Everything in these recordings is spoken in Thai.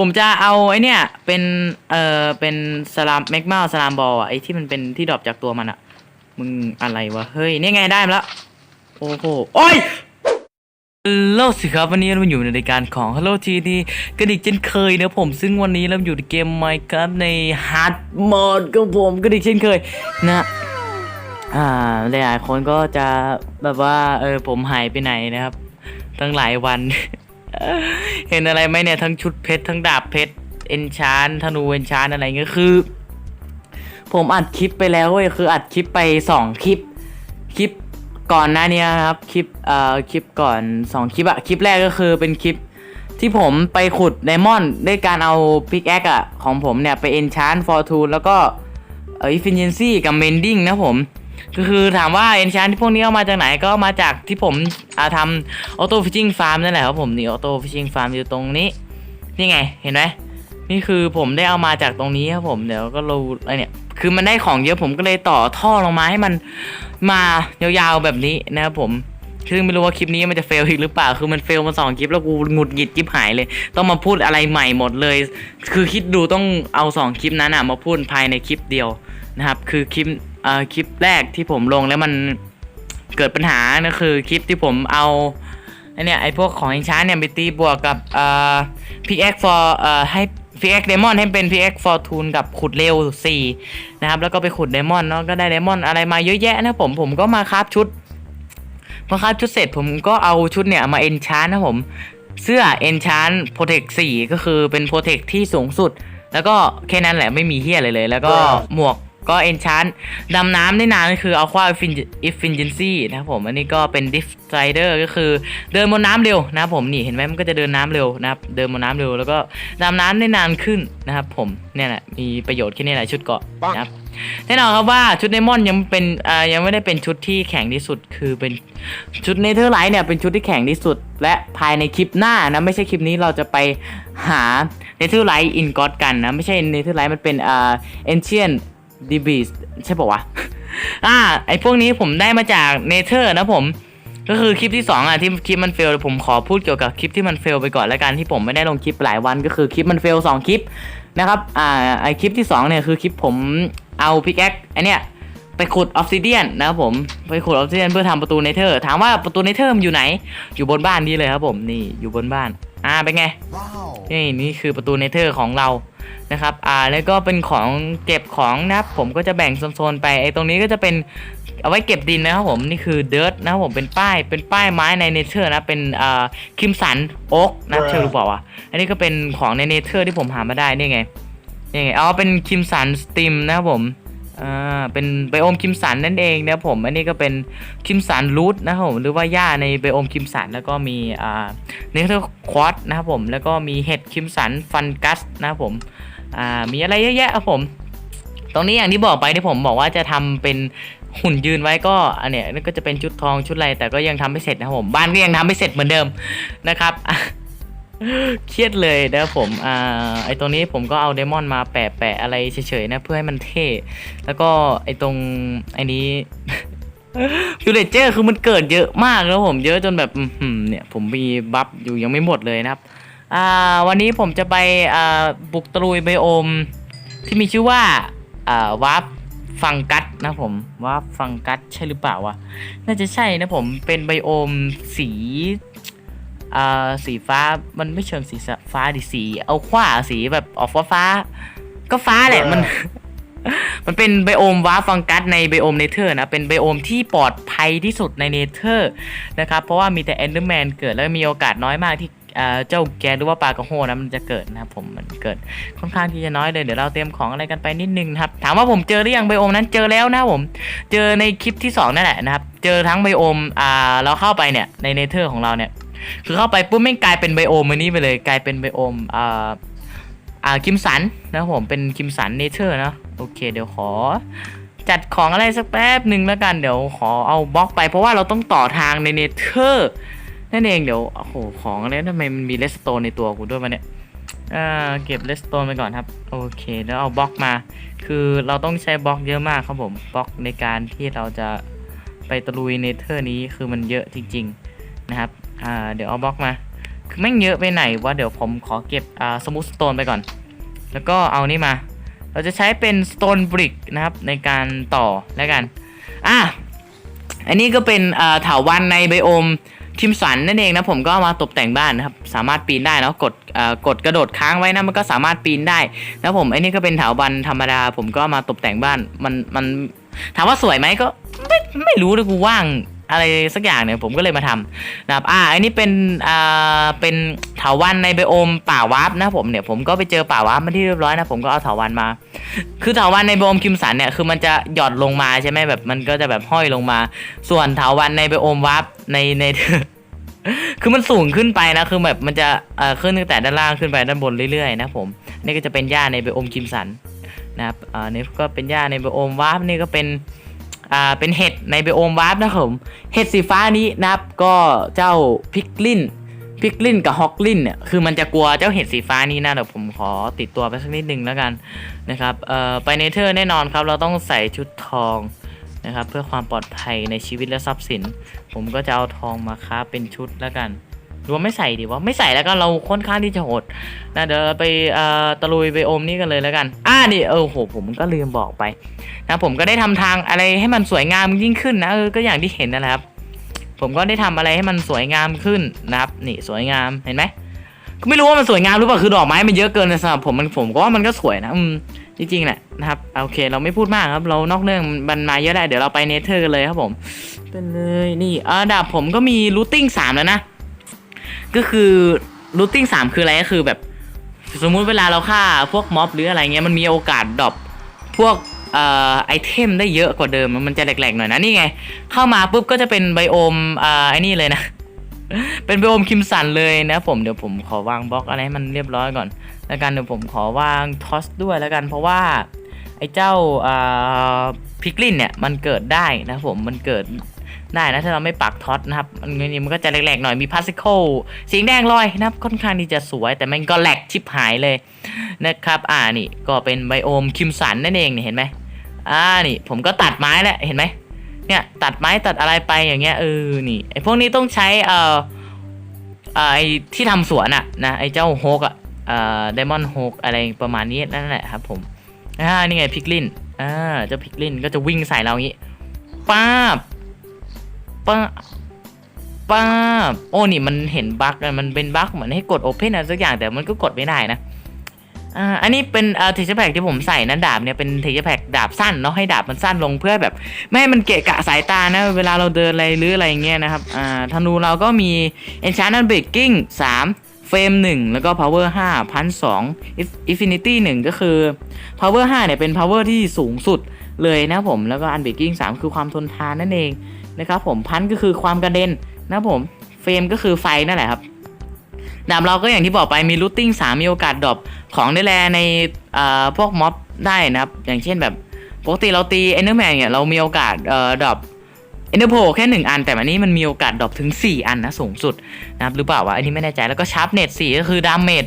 ผมจะเอาไอเนี่ยเป็นเอ่อเป็นสลามแมกมาสลามบอลอะไอที่มันเป็นที่ดรอปจากตัวมันอะมึงอะไรวะเฮ้ยนี่ไงได้มาแล้วโอ้โหโอ้ยฮัลโหลสิครับวันนี้เราอยู่ในรายการของ Hello TD กันอีกเช่นเคยนะผมซึ่งวันนี้เราอยู่ในเกม Minecraft ใน Hard Mode กับผมกันอีกเช่นเคยนะอ่าหลายๆคนก็จะแบบว่าเออผมหายไปไหนนะครับ ตั้งหลายวัน เห็นอะไรไหมเนี่ยทั้งชุดเพชรทั้งดาบเพชรเอนชานธนูเอนชานอะไรเงี้ยคือ ผมอัดคลิปไปแล้วเว้ยคืออัดคลิปไปสองคลิปคลิปก่อนหน้านี้ครับคลิปเอ่อคลิปก่อนสองคลิปอะคลิปแรกก็คือเป็นคลิปที่ผมไปขุดไดมอนด์ด้วยการเอาพิกแอคอะของผมเนี่ย ไปเอนชานฟอร์ทูนแล้วก็เอออิฟฟิเนซี่กับเมนดิ้งนะผม ก็คือถามว่าเอนชานที่พวกนี้เอามาจากไหนก็มาจากที่ผมอาทำออโต้ฟิชชิงฟาร์มนั่นแหละครับผมนี่ออโต้ฟิชชิงฟาร์มอยู่ตรงนี้นี่ไงเห็นไหมนี่คือผมได้เอามาจากตรงนี้ครับผมเดี๋ยวก็รูอะไรเนี่ย คือมันได้ของเยอะผมก็เลยต่อท่อลงมาให้มันมายาวๆแบบนี้นะครับผมซึ่งไม่รู้ว่าคลิปนี้มันจะเฟลอีกหรือเปล่า คือมันเฟลมาสองคลิปแล้วกูหงุดหงิดจิบหายเลย ต้องมาพูดอะไรใหม่หมดเลย คือคิดดูต้องเอาสองคลิปนั้นอะมาพูดภายในคลิปเดียวนะครับ คือคลิป คลิปแรกที่ผมลงแล้วมันเกิดปัญหานะคือคลิปที่ผมเอาไอเนี่ยไอพวกของเอนชานเนี่ยไปตีบวกกับเอ่อพิกแอคฟอร์เอ่อให้พิกแอคเดมอนให้เป็นพิกแอคฟอร์ทูนกับขุดเร็ว 4 นะครับ แล้วก็ไปขุดเดมอนเนาะก็ได้เดมอนอะไรมาเยอะแยะนะผมผมก็มาคราฟชุดพอคราฟชุดเสร็จผมก็เอาชุดเนี่ย มาเอนชานนะผม เสื้อเอนชานโปรเทค4ก็คือเป็นโปรเทคที่สูงสุด แล้วก็แค่นั้นแหละไม่มีเฮียอะไรเลย แล้วก็หมวก ก็เอนชานดำน้ำได้นานก็คือเอาควาอิฟฟินเจนซี่นะครับผม อันนี้ก็เป็นดิฟไ i เดอร์ก็คือเดินบนน้ำเร็วนะครับผมนี่เห็นไหมมันก็จะเดินน้ำเร็วนะครับ เดินบนน้ำเร็วแล้วก็ดำน้ำได้นานขึ้นนะครับผมเนี่ยแหละมีประโยชน์แค่นี้แหละชุดเกาะนะครับแน่นอนครับว่าชุดไดมอนยังเป็นอ่ายังไม่ได้เป็นชุดที่แข็งที่สุด คือเป็นชุดเนเธอร์ไลท์เนี่ยเป็นชุดที่แข็งที่สุด และภายในคลิปหน้านะไม่ใช่คลิปนี้เราจะไปหาเนเธอร์ไลท์อินกอดกันนะไม่ใช่เนเธอร์ไลท์มันเป็นอ่าเอนเชียน ดีบีสใช่ป่าวะ อ่า ไอพวกนี้ผมได้มาจากเนเธอร์นะผม ก็คือคลิปที่สองอะที่คลิปมันเฟลผมขอพูดเกี่ยวกับคลิปที่มันเฟลไปก่อนแล้วกันที่ผมไม่ได้ลงคลิปหลายวันก็คือคลิปมันเฟลสองคลิปนะครับ อ่า ไอคลิปที่สองเนี่ยคือคลิปผมเอาพิกแอคไอเนี่ยไปขุดออฟซิเดียนนะครับผม ไปขุดออฟซิเดียนเพื่อทำประตูเนเธอร์ ถามว่าประตูเนเธอร์มันอยู่ไหน อยู่บนบ้านนี้เลยครับผม นี่อยู่บนบ้าน อ่าเป็นไง Wow. นี่นี่คือประตูเนเธอร์ของเรา นะครับ อ่า แล้วก็เป็นของเก็บของนะครับ ผมก็จะแบ่งโซนๆไป ไอ้ตรงนี้ก็จะเป็นเอาไว้เก็บดินนะครับผม นี่คือเดิร์ตนะครับผม เป็นป้าย เป็นป้ายไม้ในเนเธอร์นะ เป็นอ่าคิมสันโอ๊กนะเชื่อหรือเปล่าวะอันนี้ก็เป็นของในเนเธอร์ที่ผมหามาได้ นี่ไง นี่ไง อ๋อ เป็นคิมสันสติมนะครับผม อ่าเป็นไบโอมคิมสันนั่นเองนะผมอันนี้ก็เป็นคิมสันรูทนะครับผมหรือว่าหญ้าในไบโอมคิมสันแล้วก็มีอ่าเนเธอร์ควอตนะครับผมแล้วก็มีเห็ดคิมสันฟันกัสนะครับผมอ่ามีอะไรเยอะแยะครับผมตรงนี้อย่างที่บอกไปที่ผมบอกว่าจะทำเป็นหุ่นยืนไว้ก็อันเนี้ยก็จะเป็นชุดทองชุดอะไรแต่ก็ยังทำไม่เสร็จนะครับผมบ้านก็ยังทำไม่เสร็จเหมือนเดิมนะครับ เครียดเลยนะผม อ่า ไอตรงนี้ผมก็เอาเดมอนมาแปะแปะอะไรเฉยๆนะเพื่อให้มันเท่ แล้วก็ไอตรงไอนี้ฟิวเลเจอร์คือมันเกิดเยอะมากแล้วผมเยอะจนแบบเนี่ยผมมีบัฟอยู่ยังไม่หมดเลยนะครับ อ่า วันนี้ผมจะไปอ่าบุกตะลุยไบโอม ที่มีชื่อว่า อ่าวาร์ปฟังกัสนะผมวาร์ปฟังกัสใช่หรือเปล่าวะน่าจะใช่นะผมเป็นไบโอมสี อ่าสีฟ้ามันไม่เชิงสีฟ้าดิสี เอาขว้าสีแบบออกฟ้าฟ้าๆก็ฟ้าแหละมัน มันเป็นไบโอมวาร์ปฟังกัสในไบโอมเนเธอร์นะ เป็นไบโอมที่ปลอดภัยที่สุดในเนเธอร์นะครับ เพราะว่ามีแต่เอนเดอร์แมนเกิดแล้วมีโอกาสน้อยมากที่อ่าเจ้าแกหรือว่าปลากระโฮนะมันจะเกิดนะครับผมมันเกิดค่อนข้างที่จะน้อยเลยเดี๋ยวเราเตรียมของอะไรกันไปนิดนึงนะครับถามว่าผมเจอหรือยังไบโอมนั้นเจอแล้วนะครับผมเจอในคลิปที่สองนั่นแหละนะครับเจอทั้งไบโอมอ่าเราเข้าไปเนี่ยในเนเธอร์ของเราเนี่ย คือเข้าไปปุ๊บไม่งกลายเป็นไบโอมอันนี้ไปเลย กลายเป็นไบโอมอ่าอ่าคิมสันนะผมเป็นคิมสันเนเธอร์นะโอเค เดี๋ยวขอ จัดของอะไรสักแป๊บหนึ่งแล้วกันเดี๋ยวขอเอาบล็อกไปเพราะว่าเราต้องต่อทางในเนเธอร์นั่นเองเดี๋ยวโอ้โหของอะไรทำไมมันมีเลสโตนในตัวกูด้วยมาเนี่ยอ่าเก็บเลสโตนไปก่อนครับ โอเค แล้วเอาบล็อกมา คือเราต้องใช้บล็อกเยอะมากครับผมบล็อกในการที่เราจะไปตะลุยเนเธอร์นี้คือมันเยอะจริง ๆ นะครับ อ่าเดี๋ยวเอาบล็อกมาคือแม่งเยอะไปไหนวะเดี๋ยวผมขอเก็บอ่าสมูทสโตนไปก่อน แล้วก็เอานี่มา เราจะใช้เป็นสโตนบริกนะครับในการต่อแล้วกันอะอันนี้ก็เป็นอ่าถาวันในไบโอมคิมสันนั่นเองนะผมก็เอามาตกแต่งบ้านนะครับสามารถปีนได้แล้วกดอ่ากดกระโดดค้างไว้นะมันก็สามารถปีนได้นะผมไอ้นี่ก็เป็นถาวันธรรมดา ผมก็มาตกแต่งบ้านมันมันถามว่าสวยไหมก็ไม่ไม่รู้เลยกูว่าง อะไรสักอย่างเนี่ยผมก็เลยมาทำนะครับอ่าอันนี้เป็นอ่าเป็นเถาวันในไบโอมป่าวาร์ปนะผมเนี่ยผมก็ไปเจอป่าวาร์ปมาที่เรียบร้อยนะผมก็เอาเถาวันมา คือเถาวันในไบโอมคิมสันเนี่ยคือมันจะหย่อนลงมาใช่ไหมแบบมันก็จะแบบห้อยลงมา ส่วนเถาวันในไบโอมวาร์ปในในคือมันสูงขึ้นไปนะคือแบบมันจะเอ่อขึ้นตั้งแต่ด้านล่างขึ้นไปด้านบนเรื่อยๆนะผมนี่ก็จะเป็นหญ้าในไบโอมคิมสันนะครับอ่านี่ก็เป็นหญ้าในไบโอมวาร์ปนี่ก็เป็น อ่าเป็นเห็ดในไบโอมวาร์ปนะครับผมเห็ดสีฟ้านี้นะครับก็เจ้าพิกลินพิกลินกับฮอกลินเนี่ยคือมันจะกลัวเจ้าเห็ดสีฟ้านี้นะเดี๋ยวผมขอติดตัวไปสักนิดนึงแล้วกันนะครับเอ่อไปเนเธอร์แน่นอนครับ เราต้องใส่ชุดทองนะครับเพื่อความปลอดภัยในชีวิตและทรัพย์สิน ผมก็จะเอาทองมาค้าเป็นชุดแล้วกัน หรือว่าไม่ใส่ดีวะไม่ใส่แล้วก็เราค่อนข้างที่จะโหดนะเดี๋ยวไปเอ่อตะลุยไปโอมนี่กันเลยแล้วกัน อ่านี่เออโหผมก็ลืมบอกไปนะผมก็ได้ทำทางอะไรให้มันสวยงามยิ่งขึ้นนะเออก็อย่างที่เห็นนั่นแหละครับ ผมก็ได้ทำอะไรให้มันสวยงามขึ้นนะครับนี่สวยงามเห็นไหมก็ไม่รู้ว่ามันสวยงามหรือเปล่าคือดอกไม้มันเยอะเกินสำหรับผมมันผมก็ว่ามันก็สวยนะอืมจริงๆแหละนะครับโอเค เราไม่พูดมากครับ เรานอกเรื่องมันมาเยอะได้เดี๋ยวเราไปเนเธอร์กันเลยครับผม เป็นเลยนี่อ่าดาบผมก็มีรูทติ้งสามแล้วนะ ก็คือรูทติ้งสามคืออะไรก็คือแบบสมมุติเวลาเราฆ่าพวกม็อบหรืออะไรเงี้ยมันมีโอกาสดรอปพวกเอ่อไอเทมได้เยอะกว่าเดิมมันจะแหลกๆหน่อยนะนี่ไง เข้ามาปุ๊บก็จะเป็นไบโอมอ่าไอ้นี่เลยนะ เป็นไบโอมคิมสันเลยนะผมเดี๋ยวผมขอวางบล็อกอะไรให้มันเรียบร้อยก่อน แล้วกันเดี๋ยวผมขอวางทอสด้วยแล้วกันเพราะว่าไอ้เจ้าอ่าพิกลินเนี่ยมันเกิดได้นะผมมันเกิด ได้นะถ้าเราไม่ปักท็อตนะครับมันนี่มันก็จะแหลกๆหน่อยมีพาสิเคิลสีแดงลอยนะครับค่อนข้างที่จะสวยแต่มันก็แหลกชิบหายเลยนะครับอ่านี่ก็เป็นไบโอมคิมสันนั่นเองเนี่ยเห็นไหมอ่านี่ผมก็ตัดไม้แล้วเห็นไหมเนี่ยตัดไม้ตัดอะไรไปอย่างเงี้ยเออนี่ไอ้พวกนี้ต้องใช้เอ่อเอ่อไอ้ที่ทำสวนอะนะไอ้เจ้าโฮกอะเอ่อเดมอนโฮกอะไรประมาณนี้นั่นแหละครับผมอ่านี่ไงพิกลินอ่าเจ้าพิกลินก็จะวิ่งใส่เราอย่างนี้ป้าบ ป้าป้าโอ้นี่มันเห็นบั๊กมันเป็นบั๊กเหมือนให้กดโอเพนอะไรสักอย่างแต่มันก็กดไม่ได้นะอ่าอันนี้เป็นเอ่อเทเชอร์แพคที่ผมใส่นะดาบเนี่ยเป็นเทเชอร์แพคดาบสั้นเนาะให้ดาบมันสั้นลงเพื่อแบบ ไม่ให้มันเกะกะสายตานะเวลาเราเดินอะไรหรืออะไรเงี้ยนะครับอ่าธนูเราก็มี Enchantment Breaking 3เฟรม1 แล้วก็ power 5พันสอง infinity 1 ก็คือ power 5เนี่ยเป็น power ที่สูงสุดเลยนะผมแล้วก็ unbreaking 3 คือความทนทานนั่นเอง นะครับผมพันก็คือความกระเด็นนะผมเฟรมก็คือไฟนั่นแหละครับดาบเราก็อย่างที่บอกไปมี looting 3มีโอกาสดรอปของได้แลในพวกม็อบได้นะครับ อย่างเช่นแบบปกติเราตี enderman เนี่ยเรามีโอกาสดรอป ender pearl แค่ 1 อัน แต่อันนี้มันมีโอกาสดรอปถึง 4 อันนะสูงสุดนะครับหรือเปล่าวะอันนี้ไม่แน่ใจแล้วก็ชาร์ปเน็ต4ก็คือดาเมจ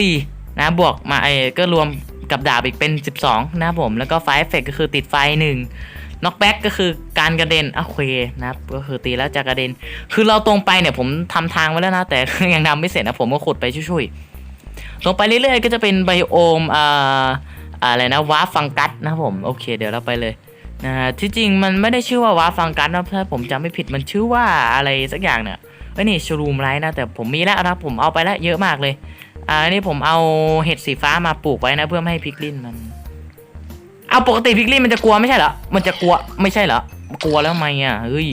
4นะบวกมาไอ้ก็รวมกับดาบอีกเป็น 12 นะครับผมแล้วก็ไฟเอฟเฟกก็คือติดไฟ 1 น็อกแบ็กก็คือการกระเด็นโอเคนะครับก็คือตีแล้วจะกระเด็น คือเราตรงไปเนี่ยผมทำทางไว้แล้วนะ แต่ยังทำไม่เสร็จนะผมก็ขุดไปช่วยๆตรงไปเรื่อยๆ ก็จะเป็นไบโอมอ่าอะไรนะวาฟังกัสนะผมโอเค เดี๋ยวเราไปเลยนะที่จริงมันไม่ได้ชื่อว่าวาฟังกัสนะถ้าผมจำไม่ผิดมันชื่อว่าอะไรสักอย่างเนี่ยเอ้ยนี่ชรูมไรนะแต่ผมมีแล้วนะผมเอาไปแล้วเยอะมากเลยอ่านี่ผมเอาเห็ดสีฟ้ามาปลูกไว้นะเพื่อไม่ให้พิกลินมัน เอาปกติพิกลินมันจะกลัวไม่ใช่เหรอ มันจะกลัวไม่ใช่เหรอ กลัวแล้วทำไมอะเฮ้ย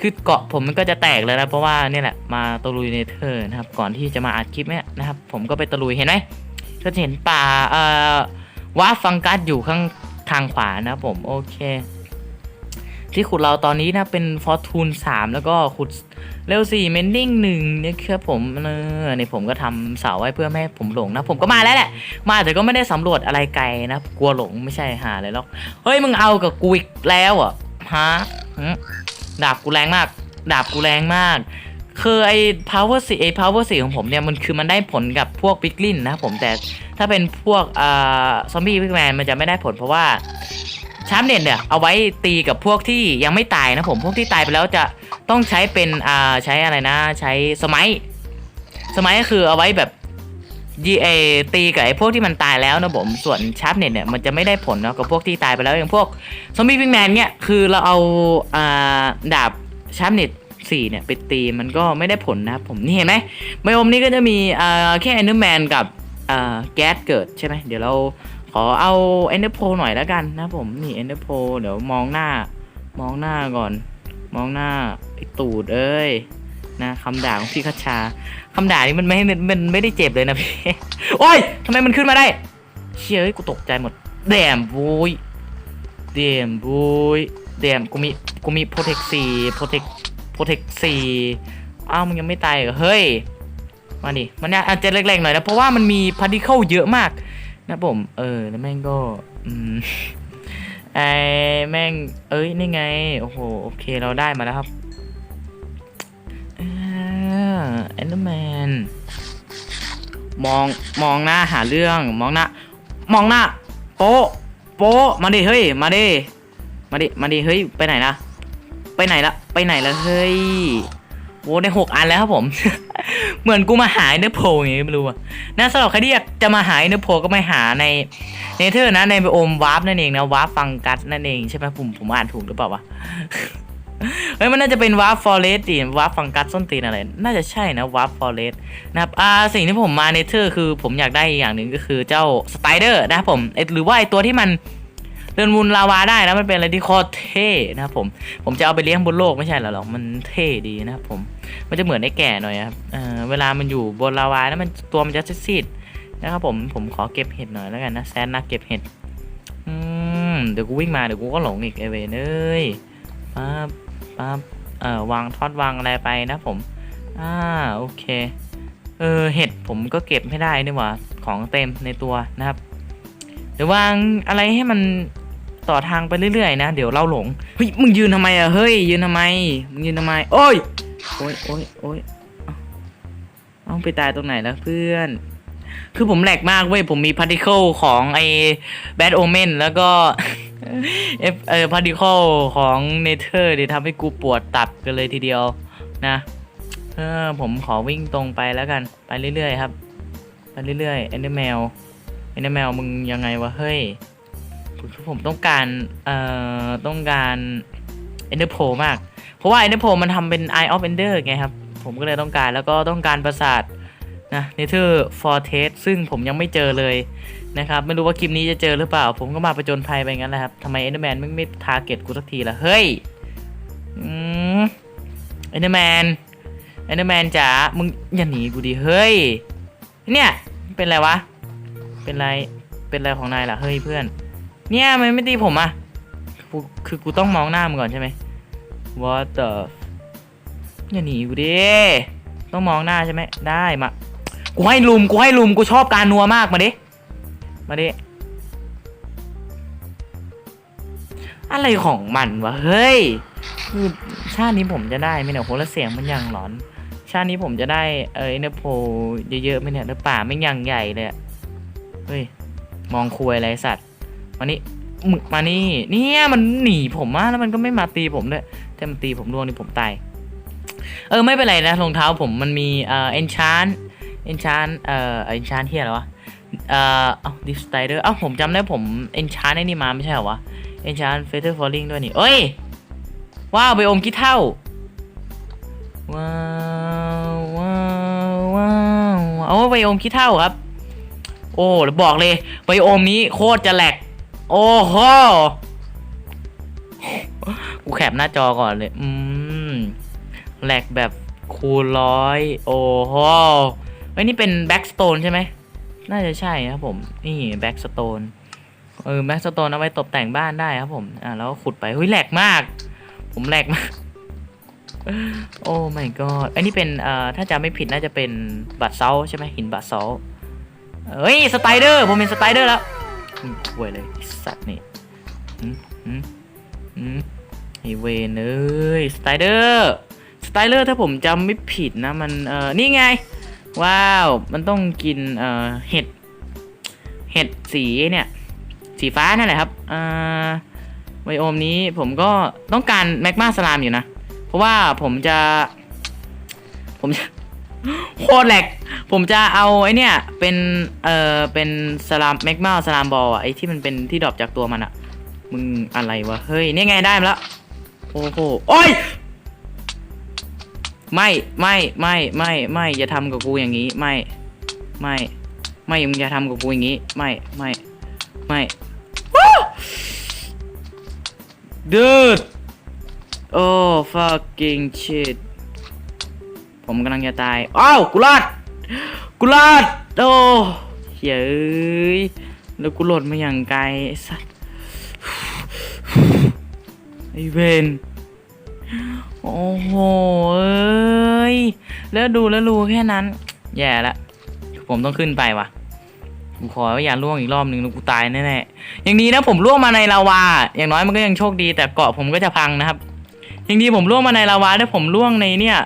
คือเกาะผมมันก็จะแตกแล้วนะ เพราะว่าเนี่ยแหละมาตะลุยในเธอร์นะครับ ก่อนที่จะมาอัดคลิปเนี่ยนะครับ ผมก็ไปตะลุยเห็นไหมก็จะเห็นป่าเอ่อว้าฟังกัสอยู่ข้างทางขวานะครับผม โอเค ที่ขุดเราตอนนี้นะเป็นฟอร์ทูนสามแล้วก็ขุดเร็วสี่เมนดิ้งหนึ่งนี่ครับผมเออเนี่ผมก็ทำเสาไว้เพื่อไม่ให้ผมหลงนะ ผมก็มาแล้วแหละ มาแต่ก็ไม่ได้สำรวจอะไรไกลนะกลัวหลงไม่ใช่หาเลยหรอกเฮ้ยมึงเอากับกูอีกแล้วอะฮะดาบกูแรงมาก ดาบกูแรงมากคือไอ้ power 4ไอ้ power 4ของผมเนี่ยมันคือมันได้ผลกับพวกปิกลินนะผมแต่ถ้าเป็นพวกอ่าซอมบี้พิกแมนมันจะไม่ได้ผลเพราะว่า ชาร์ปเน็ตเนี่ยเอาไว้ตีกับพวกที่ยังไม่ตายนะผมพวกที่ตายไปแล้วจะต้องใช้เป็นอ่าใช้อะไรนะ ใช้สมัยสมัยก็คือเอาไว้แบบยีเอตีกับไอ้พวกที่มันตายแล้วนะผมส่วนชาร์ปเน็ตเนี่ยมันจะไม่ได้ผลเนาะกับพวกที่ตายไปแล้วอย่างพวกซอมบี้พิงแมนเนี่ยคือเราเอาอ่าดาบชาร์ปเน็ตสี่เนี่ยไปตีมันก็ไม่ได้ผลนะครับผมนี่เห็นไหมไบโอมนี้ก็จะมีอ่าแค่เอนเดอร์แมนกับอ่าแก๊สเกิดใช่ไหมเดี๋ยวเรา ขอเอาเอนเดอร์โพหน่อยแล้วกันนะผมนี่เอนเดอร์โพเดี๋ยวมองหน้า มองหน้าก่อน มองหน้าไอ้ตูดเอ้ยนะคำด่าของพี่คัชชาคำด่านี่มันไม่มันมันไม่ได้เจ็บเลยนะพี่โอ้ยทำไมมันขึ้นมาได้เชี่ยเอ้กูตกใจหมดแดมบุยแดมบุยแดมกูมีกูมีโปรเทคซีโปรเทคโปรเทคซีอ้าวมึงยังไม่ตายเหรอเฮ้ยมาดิมันเนี่ยอาจจะเล็กๆหน่อยนะเพราะว่ามันมีพาร์ติเคิลเยอะมาก นะผม เออ แล้วแม่งก็ อืม ไอแม่ง เอ้ย นี่ไง โอ้โห โอเค เราได้มาแล้วครับเออแอนเดอร์แมน มอง มองหน้าหาเรื่อง มองหน้า มองหน้า โป๊ะ โป๊ะ มาดิ เฮ้ย มาดิ มาดิ มาดิ เฮ้ย ไปไหนละไปไหนละ ไปไหนละ เฮ้ยโอ้ได้หกอันแล้วครับผม เหมือนกูมาหายเนื้อโพอย่างงี้ไม่รู้อะนะสำหรับใครที่อยากจะมาหายเนื้อโพก็ไม่หาในเนเธอร์นะในโอมวาร์ปนั่นเองนะวาร์ปฟังกัสนั่นเองใช่ไหมผมผมอ่านถูกหรือเปล่าวะเฮ้ยมันน่าจะเป็นวาร์ปฟอเรสตีวาร์ปฟังกัสส้นตีนอะไร น่าจะใช่นะวาร์ปฟอเรสนะครับอ่าสิ่งที่ผมมาเนเธอร์คือผมอยากได้อีกอย่างหนึ่งก็คือเจ้าสไปเดอร์นะครับผมหรือว่าไอตัวที่มัน เดินวนลาวาได้นะมันเป็นอะไรที่โคตรเท่นะครับผมผมจะเอาไปเลี้ยงบนโลกไม่ใช่หรอหรอกมันเท่ดีนะครับผมมันจะเหมือนไอ้แก่หน่อยครับเอ่อเวลามันอยู่บนลาวาแล้วมันตัวมันจะซีดๆนะครับผมผมขอเก็บเห็ดหน่อยแล้วกันนะแซนนักเก็บเห็ดอืมเดี๋ยวกูวิ่งมาเดี๋ยวกูก็หลงอีกไอเวนเอ้ยปั๊บปั๊บเอ่อวางทอดวางอะไรไปนะผมอ่าโอเคเออเห็ดผมก็เก็บไม่ได้นี่หว่าของเต็มในตัวนะครับเดี๋ยววางอะไรให้มัน ต่อทางไปเรื่อยๆ นะ เดี๋ยวเราหลง เฮ้ย มึงยืนทำไมอะเฮ้ย ยืนทำไม มึงยืนทำไม โอ้ย โอ้ยโอ้ยโอ้ยเอาเอาไปตายตรงไหนแล้วเพื่อน คือผมแหลกมากเว้ย ผมมีพาร์ติเคิลของไอ้แบดโอเมนแล้วก็เอฟเออพาร์ติเคิลของเนเธอร์เดี๋ยวทำให้กูปวดตับกันเลยทีเดียวนะ เออ ผมขอวิ่งตรงไปแล้วกัน ไปเรื่อยๆครับ ไปเรื่อยๆเอนเดอร์แมวเอนเดอร์แมวมึงยังไงวะ เฮ้ย ผมต้องการ เอ่อ ต้องการเอนเดอร์โพมาก เพราะว่า Ender Pearl มันทำเป็น Eye of Ender ไงครับ ผมก็เลยต้องการแล้วก็ต้องการประสาทนะ Nether Fortress ซึ่งผมยังไม่เจอเลยนะครับ ไม่รู้ว่าคลิปนี้จะเจอหรือเปล่า ผมก็มาประจนภัยไปงั้นแหละครับทำไม Enderman ไม่ไม่ทาร์เก็ตกูสักทีล่ะ เฮ้ยเอืม Enderman Enderman จ๋า มึงอย่าหนีกูดิ เฮ้ย เนี่ย เป็นไรวะ เป็นไร เป็นไรของนายล่ะ เฮ้ยเพื่อน เนี่ยมันไม่ตีผมอะคือคือกูต้องมองหน้ามึงก่อนใช่ไหม What the อย่าหนีกูดิต้องมองหน้าใช่ไหมได้มากูให้ลุมกูให้ลุมกูชอบการนัวมากมาดิมาดิอะไรของมันวะเฮ้ยคือชาตินี้ผมจะได้ไหมเนี่ยโหแล้วเสียงมันยังหลอน ชาตินี้ผมจะได้เออเนโพเยอะๆไหมเนี่ยแล้วป่าไม่ยังใหญ่เลยเฮ้ยมองคุยอะไรสัตว์ มานี่มึงมานี่เนี่ยมันหนีผมมาแล้วมันก็ไม่มาตีผมด้วยถ้ามันตีผมร่วงนี่ผมตายเออไม่เป็นไรนะรองเท้าผมมันมีเอ่อ enchant enchant เอ่อ enchant เฮียอะไรวะเอ่อเอ้า div spider เอ้าผมจำได้ผม enchant ไอ้นี่มาไม่ใช่เหรอวะ enchant feather falling ด้วยนี่เอ้ยว้าวไปอมกี้เท่าว้าวว้าวว้าวเอาไบโอมขี้เท่าครับ โอ้บอกเลยไบโอมนี้โคตรจะแหลก โอ้โหกูแคปหน้าจอก่อนเลย อืมแหลกแบบคูณร้อย โอ้โหเฮ้นี่เป็นแบ็กสโตนใช่ไหม น่าจะใช่ครับผม นี่แบ็กสโตน เออแบ็กสโตนเอาไว้ตกแต่งบ้านได้ครับผม อ่าแล้วขุดไป เฮ้ยแหลกมาก ผมแหลกมาก โอ้ my god อันนี้เป็นเอ่อถ้าจำไม่ผิดน่าจะเป็นบัตเซาใช่ไหมหินบัตเซาเฮ้ยสไตเดอร์ ผมเป็นสไตเดอร์แล้วอืมป่วยเลย สัตว์นี่ไอเวนเอ้ยสไตเดอร์สไตเดอร์ถ้าผมจำไม่ผิดนะมันเอ่อนี่ไง ว้าว มันต้องกินเอ่อเห็ด เห็ดสีเนี่ย สีฟ้านั่นแหละครับอ่าไบโอมนี้ผมก็ต้องการแมกมาสลามอยู่นะ เพราะว่าผมจะ ผมจะ โคตรแหลก ผมจะเอาไอ้เนี่ยเป็นเอ่อเป็นสลามแมกมาสลามบอลอะไอ้ที่มันเป็นที่ดรอปจากตัวมันอะมึงอะไรวะ เฮ้ย นี่ไงได้มาแล้ว โอ้โห โอ้ย ไม่ไม่ไม่ไม่ไม่อย่าทำกับกูอย่างนี้ ไม่ไม่ไม่มึงอย่าทำกับกูอย่างนี้ ไม่ไม่ไม่ Dude โอ้ fucking shit ผมกำลังจะตาย อ้าวกูรอดกูรอดโอ้เฮ้ยแล้วกูหล่นมาอย่างไกลไอ้สัสไอเวนโอ้โหเอ้ยแล้วดูแล้วรู้แค่นั้น แย่ละ ผมต้องขึ้นไปว่ะกูขออย่าล่วงอีกรอบหนึ่งแล้วกูตายแน่ๆอย่างนี้นะผมล่วงมาในลาวา อย่างน้อยมันก็ยังโชคดี แต่เกาะผมก็จะพังนะครับ อย่างดีผมล่วงมาในลาวาถ้าผมล่วงในเนี่ย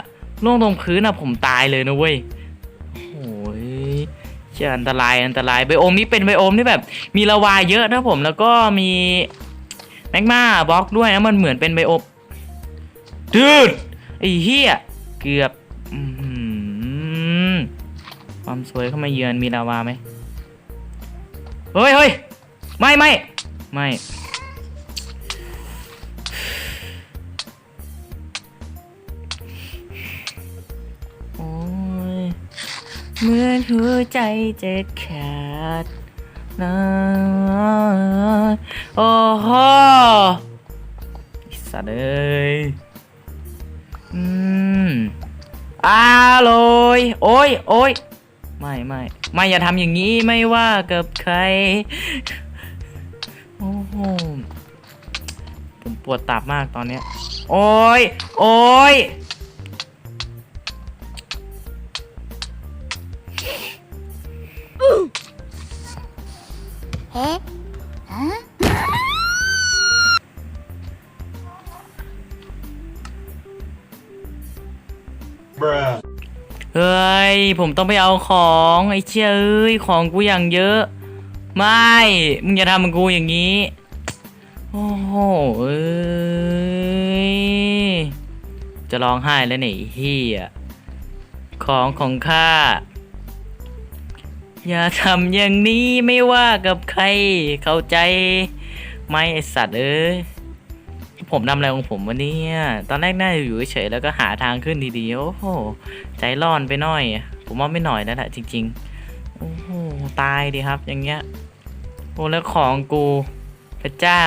ล่วงตรงพื้นอะผมตายเลยนะเว้ยโอ้ยเชื่ออันตรายอันตรายไบโอมนี้เป็นไบโอมที่แบบ มีลาวาเยอะนะผมแล้วก็มีแมกมาบล็อกด้วยนะมันเหมือนเป็นไบโอมดืดไอ้เหี้ยเกือบอความสวยเข้ามาเยือนมีลาวาไหมเฮ้ยเฮ้ยไม่ไม่ไม่ เหมือนหัวใจจะขาดนะโอ้โหอ้สัตว์เอ้ยอืมอร่อยโอ้ยโอ้ยไม่ไม่ไม่อย่าทำอย่างนี้ไม่ว่ากับใคร โอ้โหผมปวดตับมากตอนเนี้ย โอ้ย โอ้ย えん Bruh. เฮ้ย ผมต้องไปเอาของไอ้เชี่ยเอ้ยของกูอย่างเยอะ ไม่ มึงอย่าทำกับกูอย่างนี้ โอ้โหเอ้ย จะร้องไห้แล้วเนี่ยไอ้เฮียของของข้า อย่าทำอย่างนี้ไม่ว่ากับใครเข้าใจไหมไอสัตว์เอ้ยผมทำอะไรของผมวะเนี่ยตอนแรกน่าจะอยู่เฉยแล้วก็หาทางขึ้นดีๆโอ้โหใจร้อนไปหน่อย ผมว่าไม่หน่อยแล้วแหละจริง ๆ โอ้โหตายดีครับ อย่างเงี้ยโอ้แล้วของกูพระเจ้า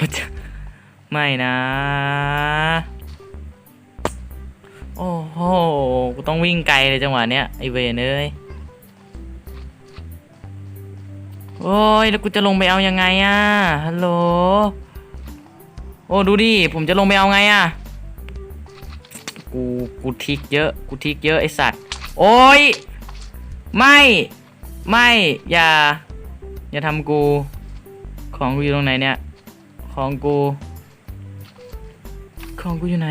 พระเจ้า ไม่นะ โอ้โหกูต้องวิ่งไกลเลยจังหวะเนี้ยไอเวนเอ้ย โอ้ยแล้วกูจะลงไปเอายังไงอะฮัลโหล โอ้ดูดิ ผมจะลงไปเอาไงอะกู กูทิกเยอะ กูทิกเยอะไอสัตว์ โอ้ย ไม่ ไม่ อย่า อย่าทำกู ของกูอยู่ตรงไหนเนี่ย ของกู ของกูอยู่ไหน